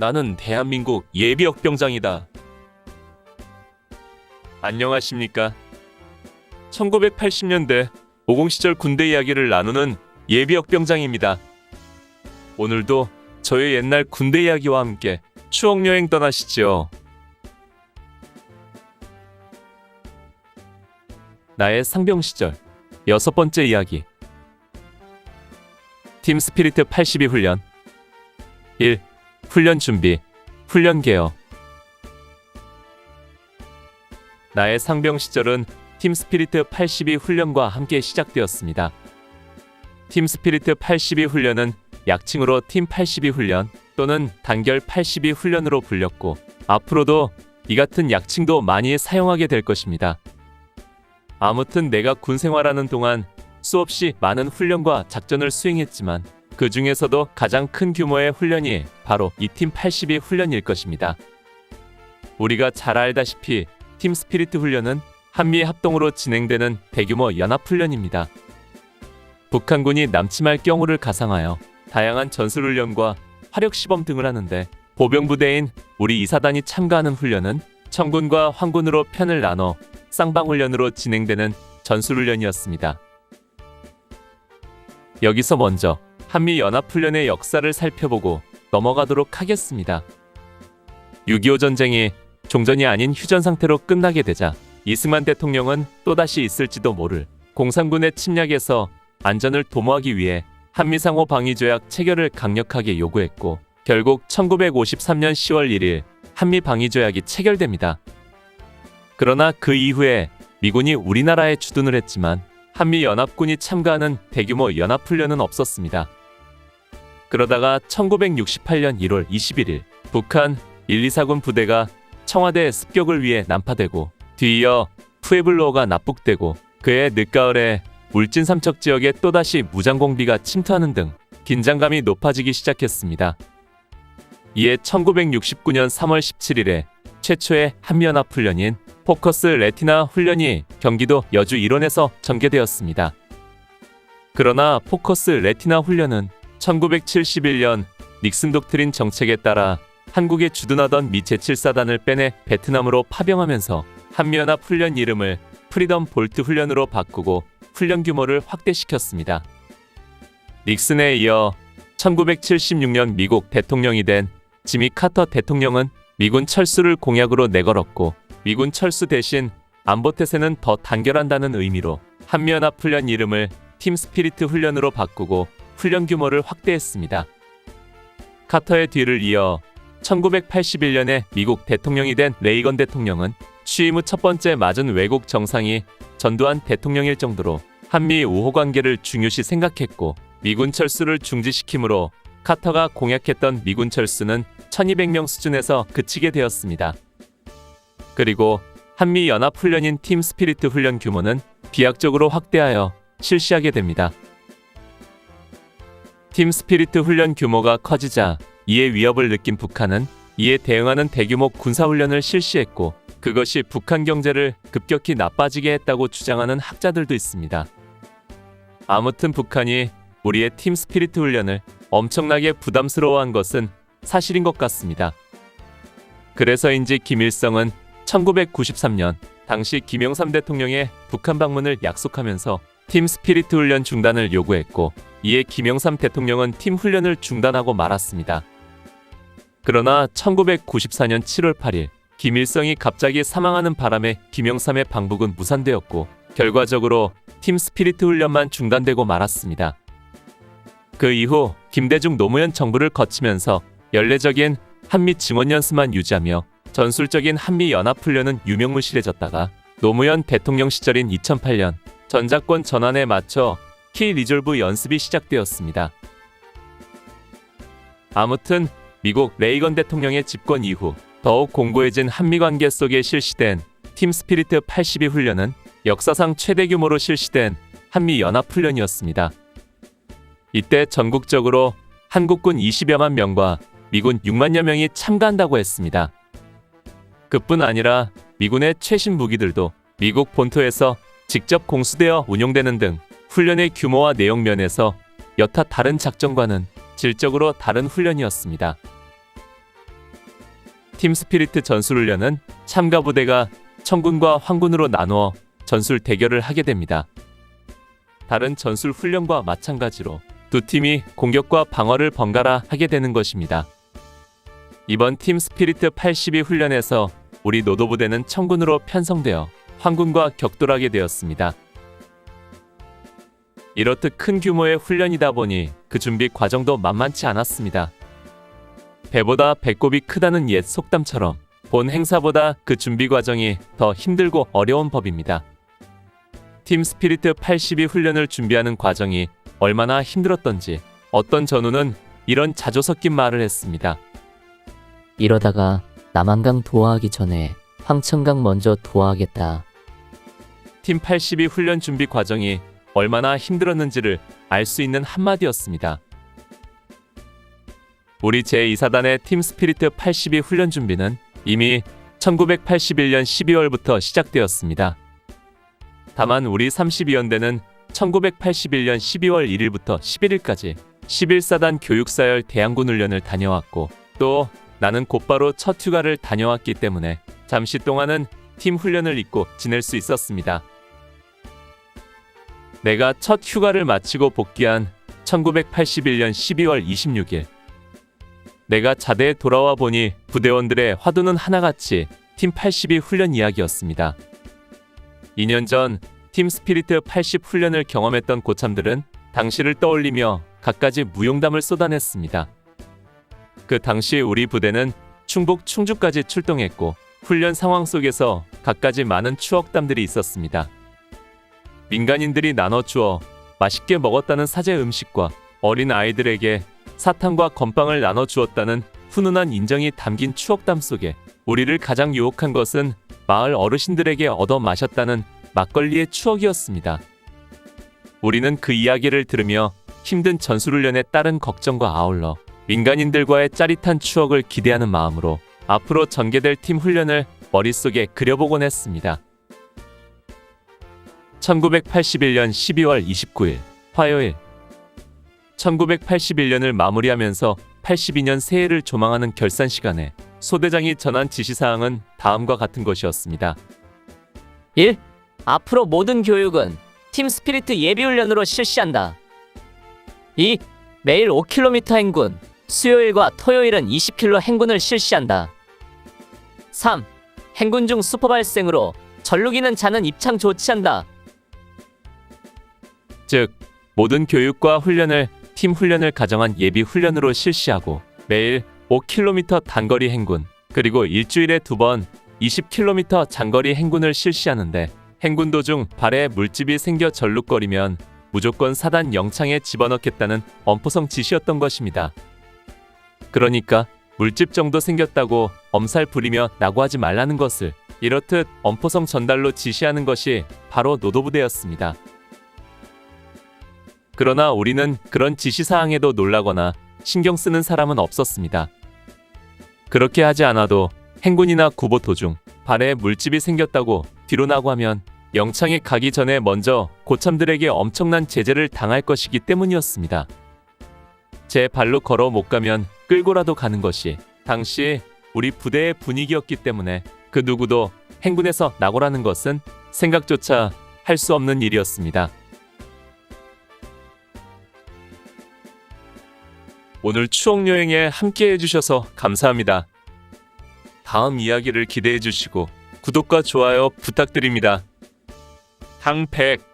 나는 대한민국 예비역 병장이다. 안녕하십니까? 1980년대 50 시절 군대 이야기를 나누는 예비역 병장입니다. 오늘도 저의 옛날 군대 이야기와 함께 추억 여행 떠나시죠. 나의 상병 시절 여섯 번째 이야기. 팀 스피리트 82 훈련 1. 훈련 준비 훈련 개요 나의 상병 시절은 팀 스피리트 82 훈련과 함께 시작되었습니다. 팀 스피리트 82 훈련은 약칭으로 팀 82 훈련 또는 단결 82 훈련으로 불렸고 앞으로도 이 같은 약칭도 많이 사용하게 될 것입니다. 아무튼 내가 군 생활하는 동안 수없이 많은 훈련과 작전을 수행했지만 그 중에서도 가장 큰 규모의 훈련이 바로 이 팀 82 훈련일 것입니다. 우리가 잘 알다시피 팀 스피리트 훈련은 한미 합동으로 진행되는 대규모 연합 훈련입니다. 북한군이 남침할 경우를 가상하여 다양한 전술 훈련과 화력 시범 등을 하는데 보병 부대인 우리 이사단이 참가하는 훈련은 청군과 황군으로 편을 나눠 쌍방 훈련으로 진행되는 전술 훈련이었습니다. 여기서 먼저 한미 연합 훈련의 역사를 살펴보고 넘어가도록 하겠습니다. 6.25 전쟁이 종전이 아닌 휴전 상태로 끝나게 되자 이승만 대통령은 또다시 있을지도 모를 공산군의 침략에서 안전을 도모하기 위해 한미상호 방위조약 체결을 강력하게 요구했고 결국 1953년 10월 1일 한미 방위조약이 체결됩니다. 그러나 그 이후에 미군이 우리나라에 주둔을 했지만 한미 연합군이 참가하는 대규모 연합훈련은 없었습니다. 그러다가 1968년 1월 21일 북한 124군 부대가 청와대 습격을 위해 난파되고 뒤이어 푸에블로가 납북되고 그해 늦가을에 울진 삼척 지역에 또다시 무장공비가 침투하는 등 긴장감이 높아지기 시작했습니다. 이에 1969년 3월 17일에 최초의 한미연합 훈련인 포커스 레티나 훈련이 경기도 여주 일원에서 전개되었습니다. 그러나 포커스 레티나 훈련은 1971년 닉슨 독트린 정책에 따라 한국에 주둔하던 미 제7사단을 빼내 베트남으로 파병하면서 한미연합 훈련 이름을 프리덤 볼트 훈련으로 바꾸고 훈련 규모를 확대시켰습니다. 닉슨에 이어 1976년 미국 대통령이 된 지미 카터 대통령은 미군 철수를 공약으로 내걸었고 미군 철수 대신 안보 태세는 더 단결한다는 의미로 한미연합 훈련 이름을 팀 스피리트 훈련으로 바꾸고 훈련 규모를 확대했습니다. 카터의 뒤를 이어 1981년에 미국 대통령이 된 레이건 대통령은 취임 후 첫 번째 맞은 외국 정상이 전두환 대통령일 정도로 한미 우호 관계를 중요시 생각했고 미군 철수를 중지시키므로 카터가 공약했던 미군 철수는 1200명 수준에서 그치게 되었습니다. 그리고 한미 연합 훈련인 팀 스피리트 훈련 규모는 비약적으로 확대하여 실시하게 됩니다. 팀 스피리트 훈련 규모가 커지자 이에 위협을 느낀 북한은 이에 대응하는 대규모 군사훈련을 실시했고 그것이 북한 경제를 급격히 나빠지게 했다고 주장하는 학자들도 있습니다. 아무튼 북한이 우리의 팀 스피리트 훈련을 엄청나게 부담스러워한 것은 사실인 것 같습니다. 그래서인지 김일성은 1993년 당시 김영삼 대통령의 북한 방문을 약속하면서 팀 스피리트 훈련 중단을 요구했고 이에 김영삼 대통령은 팀 훈련을 중단하고 말았습니다. 그러나 1994년 7월 8일 김일성이 갑자기 사망하는 바람에 김영삼의 방북은 무산되었고 결과적으로 팀 스피리트 훈련만 중단되고 말았습니다. 그 이후 김대중 노무현 정부를 거치면서 연례적인 한미 증원 연습만 유지하며 전술적인 한미 연합 훈련은 유명무실해졌다가 노무현 대통령 시절인 2008년 전작권 전환에 맞춰 키 리졸브 연습이 시작되었습니다. 아무튼 미국 레이건 대통령의 집권 이후 더욱 공고해진 한미 관계 속에 실시된 팀 스피리트 82 훈련은 역사상 최대 규모로 실시된 한미 연합 훈련이었습니다. 이때 전국적으로 한국군 20여만 명과 미군 6만여 명이 참가한다고 했습니다. 그뿐 아니라 미군의 최신 무기들도 미국 본토에서 직접 공수되어 운용되는 등 훈련의 규모와 내용 면에서 여타 다른 작전과는 질적으로 다른 훈련이었습니다. 팀 스피리트 전술훈련은 참가 부대가 청군과 황군으로 나누어 전술 대결을 하게 됩니다. 다른 전술 훈련과 마찬가지로 두 팀이 공격과 방어를 번갈아 하게 되는 것입니다. 이번 팀 스피리트 82 훈련에서 우리 노도부대는 청군으로 편성되어 황군과 격돌하게 되었습니다. 이렇듯 큰 규모의 훈련이다 보니 그 준비 과정도 만만치 않았습니다. 배보다 배꼽이 크다는 옛 속담처럼 본 행사보다 그 준비 과정이 더 힘들고 어려운 법입니다. 팀 스피리트 82 훈련을 준비하는 과정이 얼마나 힘들었던지 어떤 전우는 이런 자조 섞인 말을 했습니다. 이러다가 남한강 도하하기 전에 황천강 먼저 도하하겠다. 팀 82 훈련 준비 과정이 얼마나 힘들었는지를 알 수 있는 한마디였습니다. 우리 제2사단의 팀 스피리트 82 훈련 준비는 이미 1981년 12월부터 시작되었습니다. 다만 우리 32연대는 1981년 12월 1일부터 11일까지 11사단 교육사열 대항군 훈련을 다녀왔고 또 나는 곧바로 첫 휴가를 다녀왔기 때문에 잠시 동안은 팀 훈련을 잊고 지낼 수 있었습니다. 내가 첫 휴가를 마치고 복귀한 1981년 12월 26일. 내가 자대에 돌아와 보니 부대원들의 화두는 하나같이 팀 82 훈련 이야기였습니다. 2년 전 팀 스피리트 80 훈련을 경험했던 고참들은 당시를 떠올리며 갖가지 무용담을 쏟아냈습니다. 그 당시 우리 부대는 충북 충주까지 출동했고 훈련 상황 속에서 갖가지 많은 추억담들이 있었습니다. 민간인들이 나눠주어 맛있게 먹었다는 사제 음식과 어린 아이들에게 사탕과 건빵을 나눠주었다는 훈훈한 인정이 담긴 추억담 속에 우리를 가장 유혹한 것은 마을 어르신들에게 얻어 마셨다는 막걸리의 추억이었습니다. 우리는 그 이야기를 들으며 힘든 전술훈련에 따른 걱정과 아울러 민간인들과의 짜릿한 추억을 기대하는 마음으로 앞으로 전개될 팀 훈련을 머릿속에 그려보곤 했습니다. 1981년 12월 29일 화요일 1981년을 마무리하면서 82년 새해를 조망하는 결산 시간에 소대장이 전한 지시사항은 다음과 같은 것이었습니다. 1. 앞으로 모든 교육은 팀 스피리트 예비훈련으로 실시한다. 2. 매일 5km 행군, 수요일과 토요일은 20km 행군을 실시한다. 3. 행군 중 수포 발생으로 전루기는 자는 입창 조치한다. 즉 모든 교육과 훈련을 팀 훈련을 가정한 예비 훈련으로 실시하고 매일 5km 단거리 행군 그리고 일주일에 두 번 20km 장거리 행군을 실시하는데 행군 도중 발에 물집이 생겨 절룩거리면 무조건 사단 영창에 집어넣겠다는 엄포성 지시였던 것입니다. 그러니까 물집 정도 생겼다고 엄살 부리며 낙오하지 말라는 것을 이렇듯 엄포성 전달로 지시하는 것이 바로 노도부대였습니다. 그러나 우리는 그런 지시사항에도 놀라거나 신경 쓰는 사람은 없었습니다. 그렇게 하지 않아도 행군이나 구보 도중 발에 물집이 생겼다고 뒤로 나고 하면 영창에 가기 전에 먼저 고참들에게 엄청난 제재를 당할 것이기 때문이었습니다. 제 발로 걸어 못 가면 끌고라도 가는 것이 당시 우리 부대의 분위기였기 때문에 그 누구도 행군에서 나고라는 것은 생각조차 할 수 없는 일이었습니다. 오늘 추억 여행에 함께 해주셔서 감사합니다. 다음 이야기를 기대해 주시고 구독과 좋아요 부탁드립니다. 항백